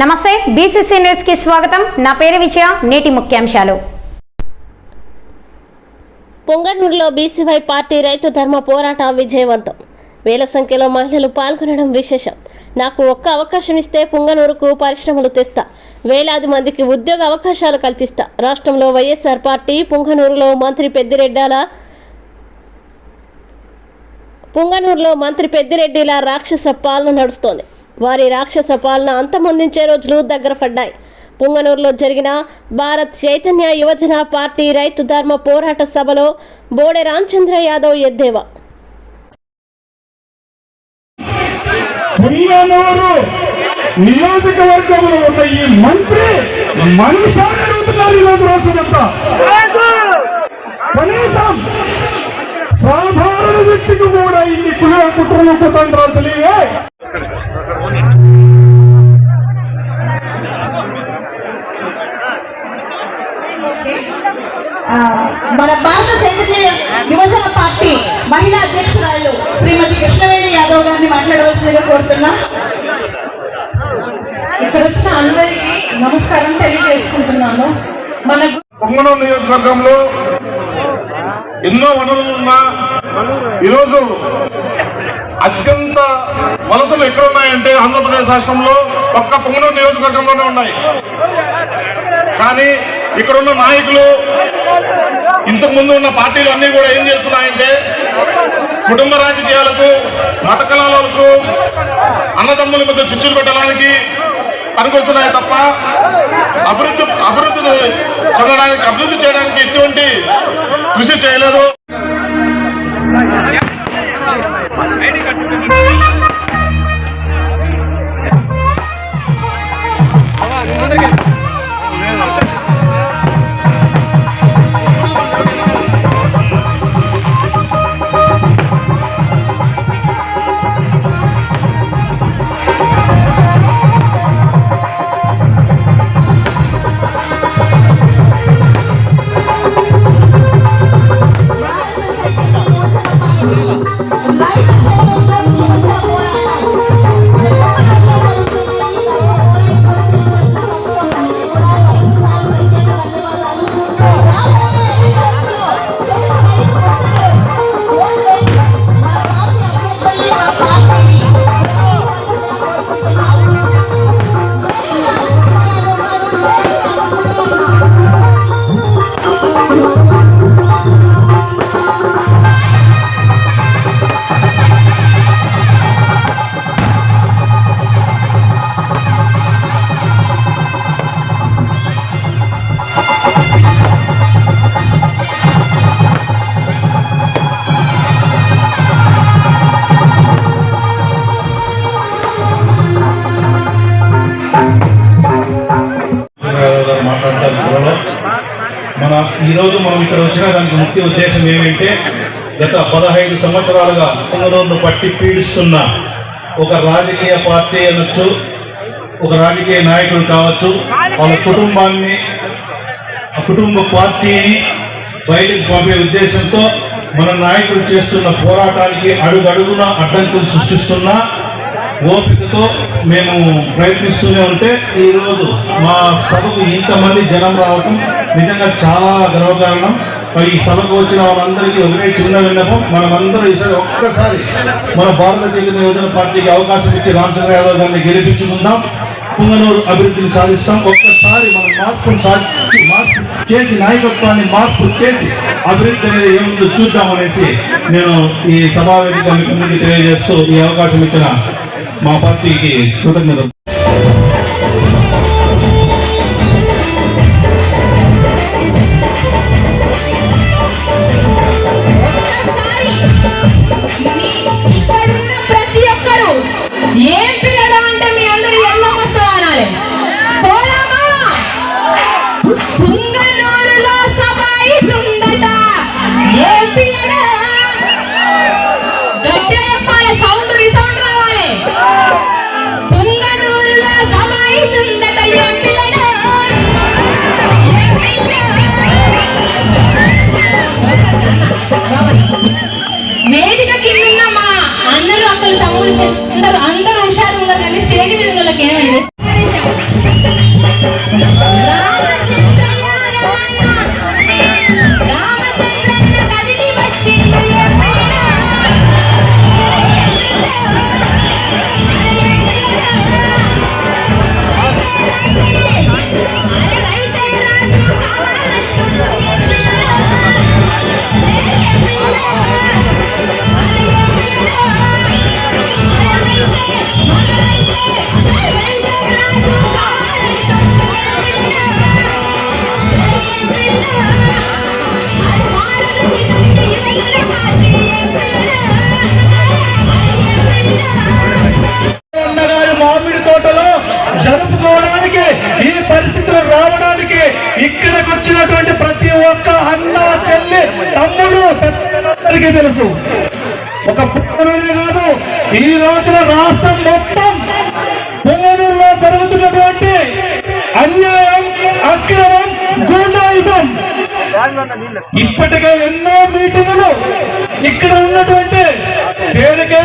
నమస్తే బీసీసీ న్యూస్కి స్వాగతం. నా పేరు విజయ నేటి ముఖ్యాంశాలు. పొంగనూరులో బీసీవై పార్టీ రైతు ధర్మ పోరాటం విజయవంతం. వేల సంఖ్యలో మహిళలు పాల్గొనడం విశేషం. నాకు ఒక్క అవకాశం ఇస్తే పొంగనూరుకు పరిశ్రమలు తెస్తా. వేలాది మందికి ఉద్యోగ అవకాశాలు కల్పిస్తా. రాష్ట్రంలో వైఎస్ఆర్ పార్టీ పొంగనూరులో మంత్రి పెద్దిరెడ్డాల పొంగనూరులో మంత్రి పెద్దిరెడ్డిలా రాక్షస పాలన నడుస్తోంది. వారి రాక్షస పాలన అంతమొందించే రోజులు దగ్గర పడ్డాయి. పుంగనూరులో జరిగిన భారత్ చైతన్య యువజన పార్టీ రైతు ధర్మ పోరాట సభలో బోడే రామచంద్ర యాదవ్ ఎద్దేవా. పుంగనూరు నియోజకవర్గంలో ఉన్న ఈ మంత్రి మనుషాన్ని అడుగుతున్నారు ఈరోజు రాష్ట్రమంతా కనీసం సాధారణ వ్యక్తికి కూడా ఇన్ని కుల కుట్రలు కుతంత్రాలు తెలియవే ఆ, మన భారత చైతన్య యువజన పార్టీ మహిళా అధ్యక్షురాలు శ్రీమతి కృష్ణవేణి యాదవ్ గారిని మాట్లాడవలసిందిగా కోరుతున్నాం. ఇక్కడ వచ్చిన అందరికీ నమస్కారం తెలియజేసుకుంటున్నాను. మన పొంగనూరు నియోజకవర్గంలో ఎన్నో వనరులు ఉన్నా ఈరోజు అత్యంత వలసలు ఎక్కడున్నాయంటే ఆంధ్రప్రదేశ్ రాష్ట్రంలో ఒక్క పొంగనూరు నియోజకవర్గంలోనే ఉన్నాయి. కానీ ఇక్కడున్న నాయకులు ఇంతకు ముందు ఉన్న పార్టీలు అన్ని కూడా ఏం చేస్తున్నాయంటే కుటుంబ రాజకీయాలకు మత కళాలకు అన్నదమ్ముల మధ్య చుచ్చులు పెట్టడానికి పనికొస్తున్నాయి తప్ప అభివృద్ధి అభివృద్ధి చెందడానికి అభివృద్ధి చేయడానికి ఎటువంటి కృషి చేయలేదు. సంవత్సరాలుగా పొంగనూరును పట్టి పీడిస్తున్న ఒక రాజకీయ పార్టీ అనొచ్చు ఒక రాజకీయ నాయకుడు కావచ్చు వాళ్ళ కుటుంబాన్ని ఆ కుటుంబ పార్టీని బయటకు పంపే ఉద్దేశంతో మన నాయకుడు చేస్తున్న పోరాటానికి అడుగడుగున అడ్డంకులు సృష్టిస్తున్న ఓపికతో మేము ప్రయత్నిస్తూనే ఉంటే ఈరోజు మా సభకు ఇంతమంది జనం రావటం నిజంగా చాలా గర్వకారణం. మరి ఈ సభకు వచ్చిన వాళ్ళందరికీ ఒకటే చిన్న విన్నపం. మనమందరూ ఈసారి ఒక్కసారి మన భారత చైతన్య యోజన పార్టీకి అవకాశం ఇచ్చి రామచంద్ర యాదవ్ గారిని గెలిపించుకుందాం. పుంగనూరు అభివృద్ధిని సాధిస్తాం. ఒక్కసారి మనం మార్పును సాధించి మార్పు చేసి నాయకత్వాన్ని మార్పు చేసి అభివృద్ధి అనేది ఏముందో చూద్దామనేసి నేను ఈ సభావేదిక మీకు తెలియజేస్తూ ఈ అవకాశం ఇచ్చిన మా పార్టీకి కృతజ్ఞతలు. తెలుసు. ఒక పుట్టనే కాదు ఈ రోజున రాష్ట్రం మొత్తం పొంగనూరులో జరుగుతున్నటువంటి అన్యాయం అక్రమం గూండాయిజం. ఇప్పటికే ఎన్నో మీటింగులు ఇక్కడ ఉన్నటువంటి పేరుకే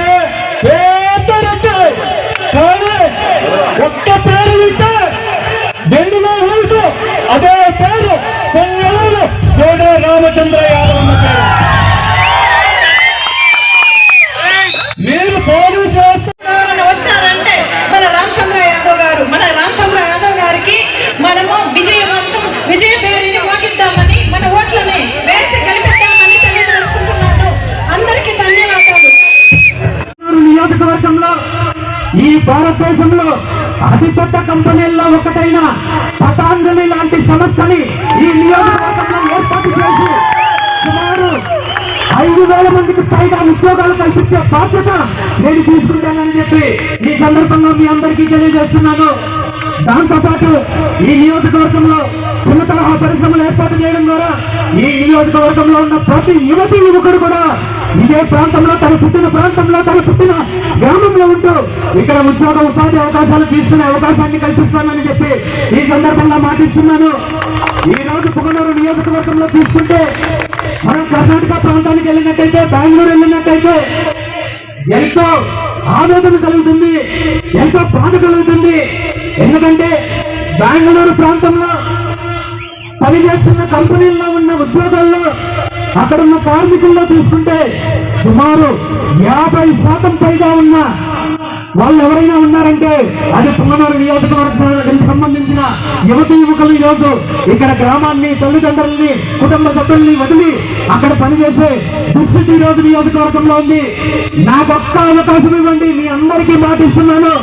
కానీ ఒక్క పేరు వింటే వెన్నులో అదే పేరు పొంగళూరు కోడే రామచంద్ర భారతదేశంలో అతిపెద్ద కంపెనీల్లో ఒకటైన పతాంజలి లాంటి సంస్థని ఈ నియోజకవర్గంలో ఏర్పాటు చేసి సుమారు ఐదు వేల మందికి పైగా ఉద్యోగాలు కల్పించే బాధ్యత నేను తీసుకుంటానని చెప్పి ఈ సందర్భంగా మీ అందరికీ తెలియజేస్తున్నాను. దాంతోపాటు ఈ నియోజకవర్గంలో చిన్న తరహా పరిశ్రమలు ఏర్పాటు చేయడం ద్వారా ఈ నియోజకవర్గంలో ఉన్న ప్రతి యువతి యువకుడు కూడా ఇదే ప్రాంతంలో తన పుట్టిన ప్రాంతంలో తన పుట్టిన గ్రామంలో ఉంటూ ఇక్కడ ఉద్యోగ ఉపాధి అవకాశాలు తీసుకునే అవకాశాన్ని కల్పిస్తానని చెప్పి ఈ సందర్భంగా మాటిస్తున్నాను. ఈ రోజు పుగనూరు నియోజకవర్గంలో తీసుకుంటే మనం కర్ణాటక ప్రాంతానికి వెళ్ళినట్టయితే బెంగళూరు వెళ్ళినట్టయితే ఎంతో ఆవేదన కలుగుతుంది ఎంతో బాధ కలుగుతుంది. ఎందుకంటే బెంగళూరు ప్రాంతంలో పనిచేస్తున్న కంపెనీల్లో ఉన్న ఉద్యోగాల్లో అక్కడ ఉన్న కార్మికుల్లో తీసుకుంటే సుమారు యాభై శాతం పైగా ఉన్న వాళ్ళు ఎవరైనా ఉన్నారంటే అది పుంగనూరు నియోజకవర్గానికి సంబంధించిన యువతి యువకులు ఈ రోజు ఇక్కడ గ్రామాన్ని తల్లిదండ్రుల్ని కుటుంబ సభ్యుల్ని వదిలి అక్కడ పనిచేసే దుస్థితి ఈ రోజు నియోజకవర్గంలో ఉంది. నాకు ఒక్క అవకాశం ఇవ్వండి మీ అందరికీ మాటిస్తున్నాను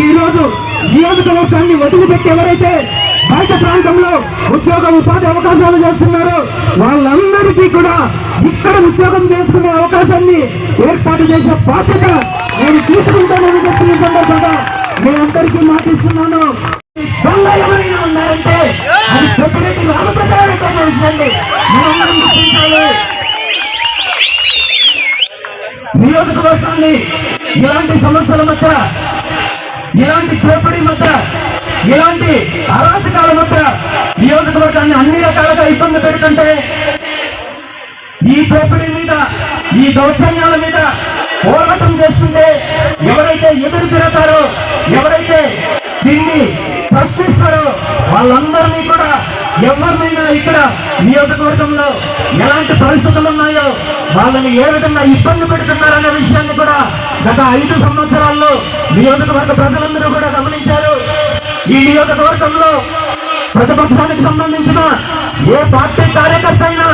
ఈ రోజు నియోజకవర్గాన్ని వదిలిపెట్టి ఎవరైతే బయట ప్రాంతంలో ఉద్యోగ ఉపాధి అవకాశాలు చేస్తున్నారు. వాళ్ళందరికీ కూడా ఇక్కడ ఉద్యోగం చేసుకునే అవకాశాన్ని ఏర్పాటు చేసే బాధ్యత నేను తీసుకుంటానని చెప్పి ఈ సందర్భంగా మీ అందరికీ మాటిస్తున్నాను. దొంగ ఎవరైనా ఉన్నారంటే అది చెప్పినట్టు రామప్రసాద్ విషయాన్ని మనందరం గుర్తించాలి. నియోజకవర్గాన్ని ఇలాంటి సమస్యల మధ్య ఇలాంటి దోపిడీ మధ్య ఇలాంటి అరాచకాల మధ్య నియోజకవర్గాన్ని అన్ని రకాలుగా ఇబ్బంది పెడుతుంటే ఈ దోపిడీ మీద ఈ దౌర్జన్యాల మీద పోరాటం చేస్తుంటే ఎవరైతే ఎదురు తిరుగుతారో ఎవరైతే దీన్ని ప్రశ్నిస్తారో వాళ్ళందరినీ కూడా ఎవరినైనా ఇక్కడ నియోజకవర్గంలో ఎలాంటి పరిస్థితులు ఉన్నాయో వాళ్ళని ఏ విధంగా ఇబ్బంది పెడుతున్నారనే విషయాన్ని కూడా గత ఐదు సంవత్సరాల్లో నియోజకవర్గ ప్రజలందరూ కూడా గమనించారు. ఈ నియోజకవర్గంలో ప్రతిపక్షానికి సంబంధించిన ఏ పార్టీ కార్యకర్త అయినా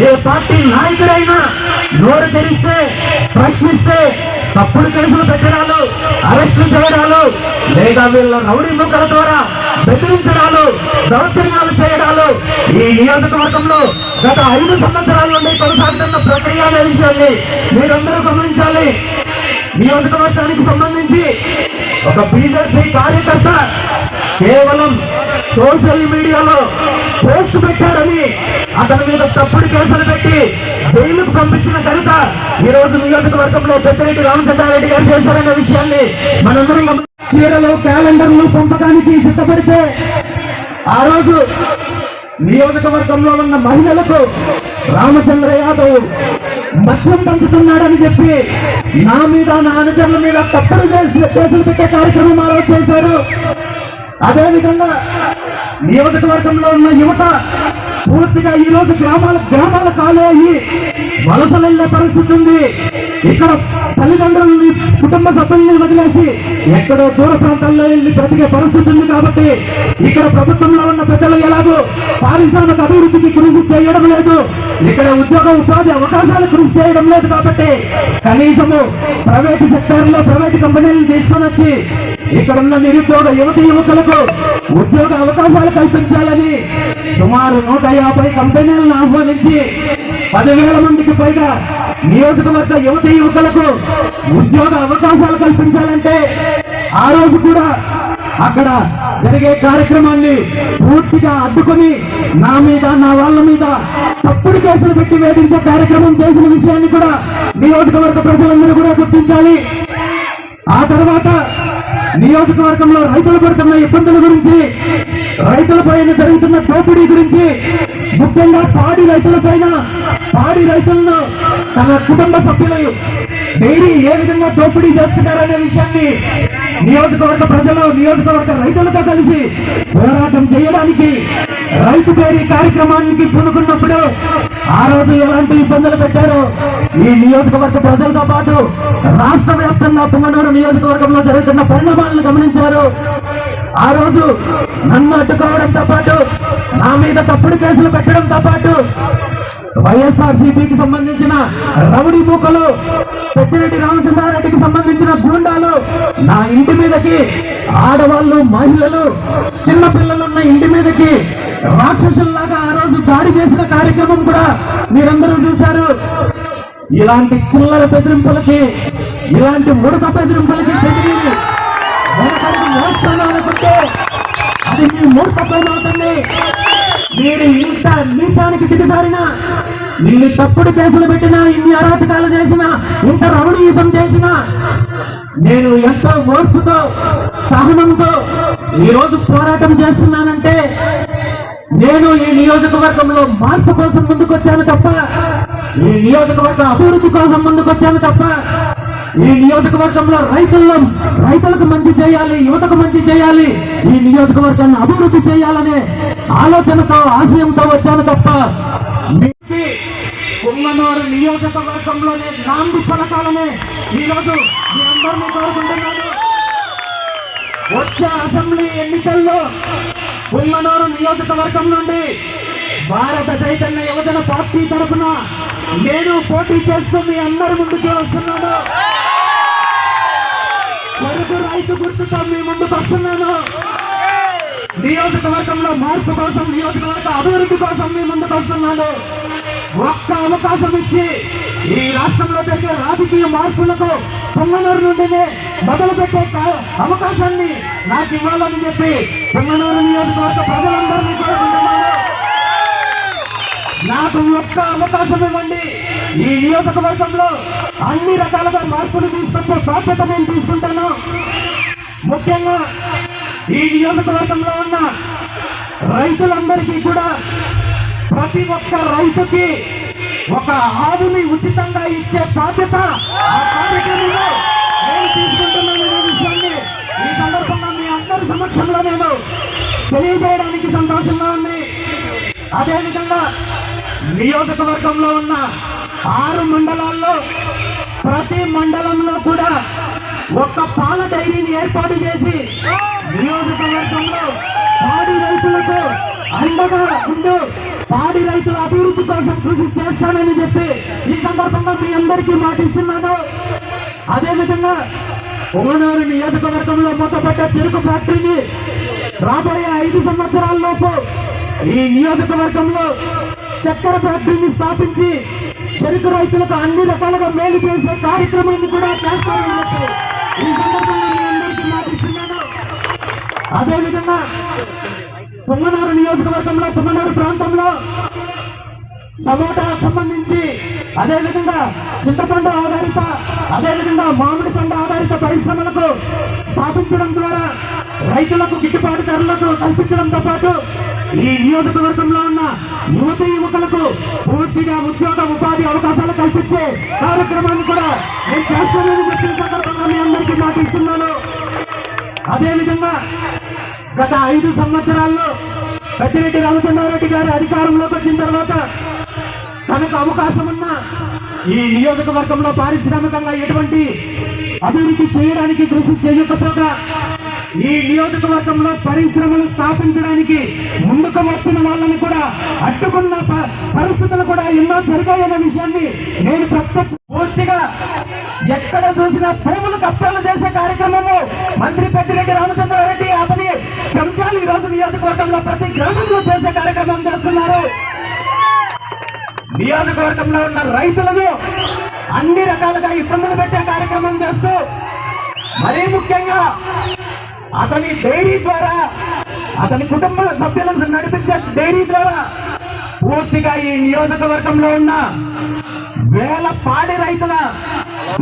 ఏ పార్టీ నాయకుడైనా నోరు తెరిస్తే ప్రశ్నిస్తే తప్పుడు కేసులు పెట్టడాలు అరెస్టులు చేయడాలు లేదా వీళ్ళ రౌడీ ముక్కల ద్వారా బెదిరించడాలు దౌర్జన్యాలు చేయడాలు ఈ నియోజకవర్గంలో గత ఐదు సంవత్సరాల నుండి కొనసాగుతున్న ప్రక్రియ అనే విషయాన్ని మీరందరూ గమనించాలి. నియోజకవర్గానికి సంబంధించి ఒక బీజేపీ కార్యకర్త కేవలం సోషల్ మీడియాలో పోస్ట్ పెట్టారని అతని మీద తప్పుడు కేసులు పెట్టి జైలుకు పంపించిన ఘనత ఈ రోజు నియోజకవర్గంలో పెద్దిరెడ్డి రామచంద్రారెడ్డి గారు చేశారనే విషయాన్ని మనందరం చీరలు క్యాలెండర్లు పంపడానికి సిద్ధపడితే ఆ రోజు నియోజకవర్గంలో ఉన్న మహిళలకు రామచంద్ర యాదవ్ మద్యం పంచుతున్నాడని చెప్పి నా మీద నా అనుచరుల మీద తప్పుడు కేసులు పెట్టే కార్యక్రమం ఆ రోజు చేశారు. అదేవిధంగా నియోజకవర్గంలో ఉన్న యువత పూర్తిగా ఈ రోజు గ్రామాల గ్రామాల కాలు అయ్యి వలసలు వెళ్ళే పరిస్థితి ఉంది. ఇక్కడ తల్లిదండ్రులని కుటుంబ సభ్యుల్ని వదిలేసి ఎక్కడో దూర ప్రాంతాల్లో వెళ్ళి బ్రతికే పరిస్థితి ఉంది కాబట్టి ఇక్కడ ప్రభుత్వంలో ఉన్న పెద్దలు ఎలాగో పారిశ్రామిక అభివృద్ధికి కృషి చేయడం లేదు. ఇక్కడ ఉద్యోగ ఉపాధి అవకాశాలు కృషి చేయడం లేదు కాబట్టి కనీసము ప్రైవేట్ సెక్టర్లో ప్రైవేట్ కంపెనీలను తీసుకొని వచ్చి ఇక్కడ ఉన్న నిరుద్యోగ యువతి యువకులకు ఉద్యోగ అవకాశాలు కల్పించాలని సుమారు నూట యాభై కంపెనీలను ఆహ్వానించి పదివేల మందికి పైగా నియోజకవర్గ యువతి యువకులకు ఉద్యోగ అవకాశాలు కల్పించాలంటే ఆ రోజు కూడా అక్కడ జరిగే కార్యక్రమాన్ని పూర్తిగా అడ్డుకొని నా మీద నా వాళ్ళ మీద తప్పుడు కేసులు పెట్టి వేధించే కార్యక్రమం చేసిన విషయాన్ని కూడా నియోజకవర్గ ప్రజలందరూ కూడా గుర్తించాలి. ఆ తర్వాత నియోజకవర్గంలో రైతులు పడుతున్న ఇబ్బందుల గురించి రైతుల పైన జరుగుతున్న దోపిడీ గురించి ముఖ్యంగా పాడి రైతుల పైన పాడి రైతులను తన కుటుంబ సభ్యులు డైరీ ఏ విధంగా దోపిడీ చేస్తున్నారనే విషయాన్ని నియోజకవర్గ ప్రజలు నియోజకవర్గ రైతులతో కలిసి పోరాటం చేయడానికి రైతు డైరీ కార్యక్రమానికి పూనుకున్నప్పుడు ఆ రోజు ఎలాంటి ఇబ్బందులు పెట్టారో ఈ నియోజకవర్గ ప్రజలతో పాటు రాష్ట్ర వ్యాప్తంగా పుంగనూరు నియోజకవర్గంలో జరుగుతున్న పరిణామాలను గమనించారు. ఆ రోజు నన్ను అడ్డుకోవడంతో పాటు నా మీద తప్పుడు కేసులు పెట్టడంతో పాటు వైఎస్ఆర్ సిపికి సంబంధించిన రౌడీ మూకలు పెద్దిరెడ్డి రామచంద్రారెడ్డికి సంబంధించిన గూండాలు నా ఇంటి మీదకి ఆడవాళ్ళు మహిళలు చిన్నపిల్లలున్న ఇంటి మీదకి రాక్షసుల్లాగా ఆ రోజు దాడి చేసిన కార్యక్రమం కూడా మీరందరూ చూశారు. ఇలాంటి చిల్లర బెదిరింపులకి ఇలాంటి ముడత బెదిరింపులకి బెదిరి అనుకుంటే అది మీ మూర్ఖత్వం అవుతుంది. మీరు ఇంత నీచానికి దిగజారిన ఇన్ని తప్పుడు కేసులు పెట్టినా ఇన్ని అరాచకాలు చేసినా ఇంత రమణీయుతం చేసినా నేను ఎంతో ఓర్పుతో సహనంతో ఈ రోజు పోరాటం చేస్తున్నానంటే నేను ఈ నియోజకవర్గంలో మార్పు కోసం ముందుకొచ్చాను తప్ప ఈ నియోజకవర్గ అభివృద్ధి కోసం ముందుకొచ్చాను తప్ప ఈ నియోజకవర్గంలో రైతుల్లో రైతులకు మంచి చేయాలి యువతకు మంచి చేయాలి ఈ నియోజకవర్గాన్ని అభివృద్ధి చేయాలనే ఆలోచనతో ఆశయంతో వచ్చాను తప్ప మీకు కుమ్మనూరు నియోజకవర్గంలోనే నాంది పలకాలనే ఈరోజు మీ అందరినీ కోరుకుంటున్నాను. వచ్చే అసెంబ్లీ ఎన్నికల్లో ఉమ్మనూరు నియోజకవర్గం నుండి భారత చైతన్య యువజన పార్టీ తరఫున నేను పోటీ చేస్తూ మీ అందరి ముందుకు వస్తున్నాను. చెరుకు రైతు గుర్తుతో మీ ముందుకు వస్తున్నాను. నియోజకవర్గంలో మార్పు కోసం నియోజకవర్గ అభివృద్ధి కోసం మీ ముందుకు వస్తున్నాను. ఒక్క అవకాశం ఇచ్చి ఈ రాష్ట్రంలో జరిగే రాజకీయ మార్పులకు పొంగనూరు నుండినే మొదలు పెట్టే కా- అవకాశాన్ని నాకు ఇవ్వాలని చెప్పి పొంగనూరు నియోజకవర్గ ప్రజలందరినీ కోరుకుంటున్నాను. నాకు ఒక్క అవకాశం ఇవ్వండి. ఈ నియోజకవర్గంలో అన్ని రకాలుగా మార్పులు తీసుకొచ్చే బాధ్యత నేను తీసుకుంటాను. ముఖ్యంగా ఈ నియోజకవర్గంలో ఉన్న రైతులందరికీ కూడా ప్రతి ఒక్క రైతుకి ఒక ఆవుని ఉచితంగా ఇచ్చే బాధ్యత ఆ కార్యక్రమంలో నేను తీసుకుంటున్నాను అనే విషయాన్ని ఈ సందర్భంగా మీ అందరి సమక్షంలో నేను తెలియజేయడానికి సంతోషంగా ఉంది. అదేవిధంగా నియోజకవర్గంలో ఉన్న ఆరు మండలాల్లో ప్రతి మండలంలో కూడా ఒక పాల డైరీని ఏర్పాటు చేసి నియోజకవర్గంలో పాడి రైతులకు అండగా ఉండు పాడి రైతుల అభివృద్ధి కోసం కృషి చేస్తానని చెప్పి ఈ సందర్భంగా మీ అందరికీ మాటిస్తున్నాను. అదేవిధంగా పొంగనూరు నియోజకవర్గంలో మూతపడ్డ చెరుకు ఫ్యాక్టరీని రాబోయే ఐదు సంవత్సరాల లోపు ఈ నియోజకవర్గంలో చక్కెర ఫ్యాక్టరీని స్థాపించి చెరుకు రైతులకు అన్ని రకాలుగా మేలు చేసే కార్యక్రమాన్ని కూడా చేస్తామని చెప్పి ఈ సందర్భంగా మీ అందరికీ మాటిస్తున్నాను. అదేవిధంగా పొంగనూరు నియోజకవర్గంలో తుమ్మనూరు ప్రాంతంలో టమోటా సంబంధించి అదేవిధంగా చింతపండు ఆధారిత అదేవిధంగా మామిడి పండు ఆధారిత పరిశ్రమలకు స్థాపించడం ద్వారా రైతులకు గిట్టుబాటు ధరలకు కల్పించడంతో పాటు ఈ నియోజకవర్గంలో ఉన్న యువత యువకులకు పూర్తిగా ఉద్యోగ ఉపాధి అవకాశాలు కల్పించే కార్యక్రమాన్ని కూడా నేను చేస్తానని చెప్పిన సందర్భంగా మీ అందరికీ మాటిస్తున్నాను. అదేవిధంగా గత ఐదు సంవత్సరాల్లో పెద్దిరెడ్డి రామచంద్రారెడ్డి గారు అధికారంలోకి వచ్చిన తర్వాత తనకు అవకాశం ఉన్న ఈ నియోజకవర్గంలో పారిశ్రామికంగా ఎటువంటి అభివృద్ధి చేయడానికి కృషి చేయకపోగా ఈ నియోజకవర్గంలో పరిశ్రమలు స్థాపించడానికి ముందుకు వచ్చిన వాళ్ళని కూడా అడ్డుకున్న ప- పరిస్థితులు కూడా ఎన్నో జరిగాయన్న విషయాన్ని నేను ప్రత్యక్ష పూర్తిగా ఎక్కడ చూసినా భూములు కబ్జాలు చేసే కార్యక్రమము మంత్రి పెద్దిరెడ్డి రామచంద్రారెడ్డి అతని చెంచాలు ఈ రోజు నియోజకవర్గంలో ప్రతి గ్రామంలో చేసే కార్యక్రమం చేస్తున్నారు. నియోజకవర్గంలో ఉన్న రైతులను అన్ని రకాలుగా ఇబ్బందులు పెట్టే కార్యక్రమం చేస్తూ మరీ ముఖ్యంగా అతని డైరీ ద్వారా అతని కుటుంబ సభ్యులను నడిపించే డైరీ ద్వారా పూర్తిగా ఈ నియోజకవర్గంలో ఉన్న వేల పాడి రైతుల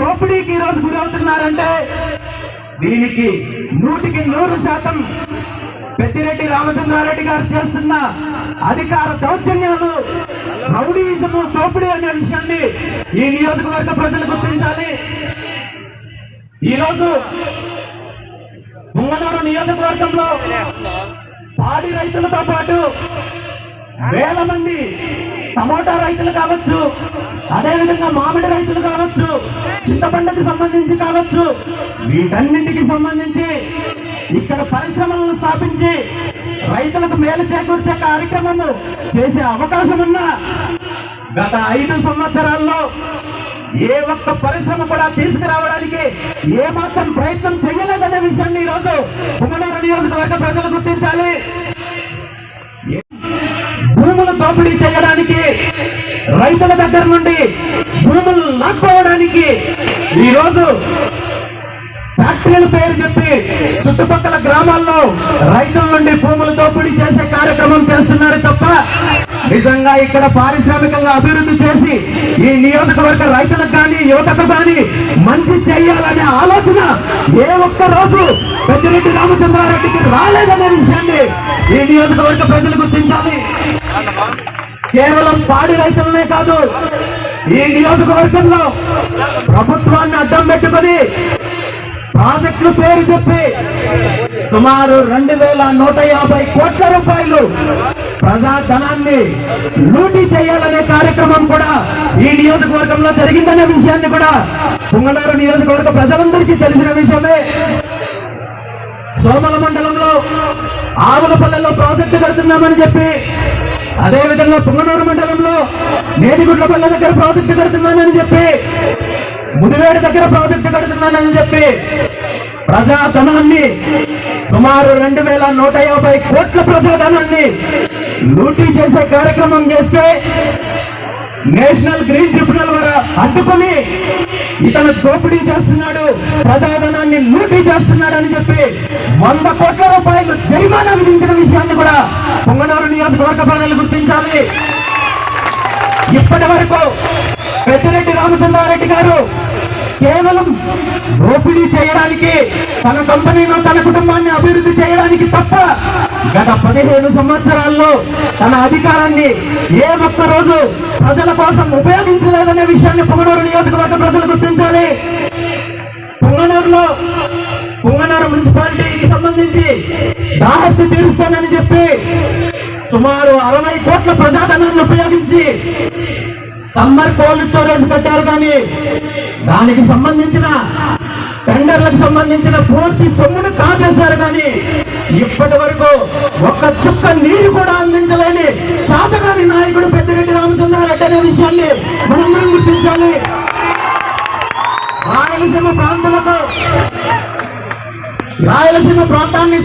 దోపిడీకి ఈరోజు గురవుతున్నారంటే దీనికి నూటికి నూరు శాతం పెద్దిరెడ్డి రామచంద్రారెడ్డి గారు చేస్తున్న అధికార దౌర్జన్యాలు రౌడీజము దోపిడీ అనే విషయాన్ని ఈ నియోజకవర్గ ప్రజలు గుర్తించాలి. ఈరోజు ముంగనూరు నియోజకవర్గంలో పాడి రైతులతో పాటు వేల మంది టమోటా రైతులు కావచ్చు అదేవిధంగా మామిడి రైతులు కావచ్చు చింతపండుకి సంబంధించి కావచ్చు వీటన్నింటికి సంబంధించి ఇక్కడ పరిశ్రమలను స్థాపించి రైతులకు మేలు చేకూర్చే కార్యక్రమాలు చేసే అవకాశం ఉన్నా గత ఐదు సంవత్సరాల్లో ఏ ఒక్క పరిశ్రమ కూడా తీసుకురావడానికి ఏమాత్రం ప్రయత్నం చేయలేదనే విషయాన్ని ఈరోజు పుంగనూరు నియోజకవర్గ ప్రజలు గుర్తించాలి. భూములు దోపిడీ చేయడానికి రైతుల దగ్గర నుండి భూములు లాక్కోవడానికి ఈరోజు ఫ్యాక్టరీల పేరు చెప్పి చుట్టుపక్కల గ్రామాల్లో రైతుల నుండి భూములు దోపిడీ చేసే కార్యక్రమం చేస్తున్నారు తప్ప నిజంగా ఇక్కడ పారిశ్రామికంగా అభివృద్ధి చేసి ఈ నియోజకవర్గ రైతులకు కానీ యువతకు కానీ మంచి చేయాలనే ఆలోచన ఏ ఒక్క రోజు పెద్దిరెడ్డి రామచంద్రారెడ్డికి రాలేదనే విషయాన్ని ఈ నియోజకవర్గ ప్రజలు గుర్తించాలి. కేవలం పాడి రైతులనే కాదు ఈ నియోజకవర్గంలో ప్రభుత్వాన్ని అడ్డం పెట్టుకొని ప్రాజెక్టులు పేరు చెప్పి సుమారు రెండు వేల నూట యాభై కోట్ల రూపాయలు ప్రజాధనాన్ని లూటీ చేయాలనే కార్యక్రమం కూడా ఈ నియోజకవర్గంలో జరిగిందనే విషయాన్ని కూడా పుంగనూరు నియోజకవర్గ ప్రజలందరికీ తెలిసిన విషయమే. సోమల మండలంలో ఆవులపల్లెలో ప్రాజెక్టు కడుతున్నామని చెప్పి అదే విధంగా పుంగనూరు మండలంలో నేడిగుడ్లపల్లె దగ్గర ప్రాజెక్టు కడుతున్నానని చెప్పి ముదివేడు దగ్గర ప్రాజెక్టు కడుతున్నానని చెప్పి ప్రజాధనాన్ని సుమారు రెండు వేల నూట యాభై కోట్ల ప్రజాధనాన్ని లూటీ చేసే కార్యక్రమం చేస్తే నేషనల్ గ్రీన్ ట్రిబ్యునల్ వారు అడ్డుకొని ఇతను దోపిడీ చేస్తున్నాడు ప్రజాధనాన్ని లూటీ చేస్తున్నాడు అని చెప్పి వంద కోట్ల రూపాయలు జరిమానా విధించిన విషయాన్ని కూడా పొంగనూరు నియోజకవర్గ ప్రజలు గుర్తించాలి. ఇప్పటి వరకు పెద్దిరెడ్డి రామచంద్రారెడ్డి గారు కేవలం దోపిడీ చేయడానికి తన కంపెనీను తన కుటుంబాన్ని అభివృద్ధి చేయడానికి తప్ప గత పదిహేను సంవత్సరాల్లో తన అధికారాన్ని ఏ ఒక్క రోజు ప్రజల కోసం ఉపయోగించలేదనే విషయాన్ని పొంగనూరు నియోజకవర్గ ప్రజలు గుర్తించాలి. పొంగనూరులో పొంగనూరు మున్సిపాలిటీకి సంబంధించి దాహత్తి తీరుస్తానని చెప్పి సుమారు అరవై కోట్ల ప్రజాధనాన్ని ఉపయోగించి సమ్మర్ కోల్డ్ స్టోరేజ్ కట్టారు కానీ దానికి సంబంధించిన టెండర్లకు సంబంధించిన పూర్తి సొమ్మును కాజేశారు కానీ ఇప్పటి వరకు ఒక్క చుక్క నీరు కూడా అందించలేని చాతగాని నాయకుడు పెద్దిరెడ్డి రామచంద్రారెడ్డి అనే విషయాన్ని మనందరం గుర్తించాలి. రాయలసీమ ప్రాంతాలకు రాయలసీమ ప్రాంతాన్ని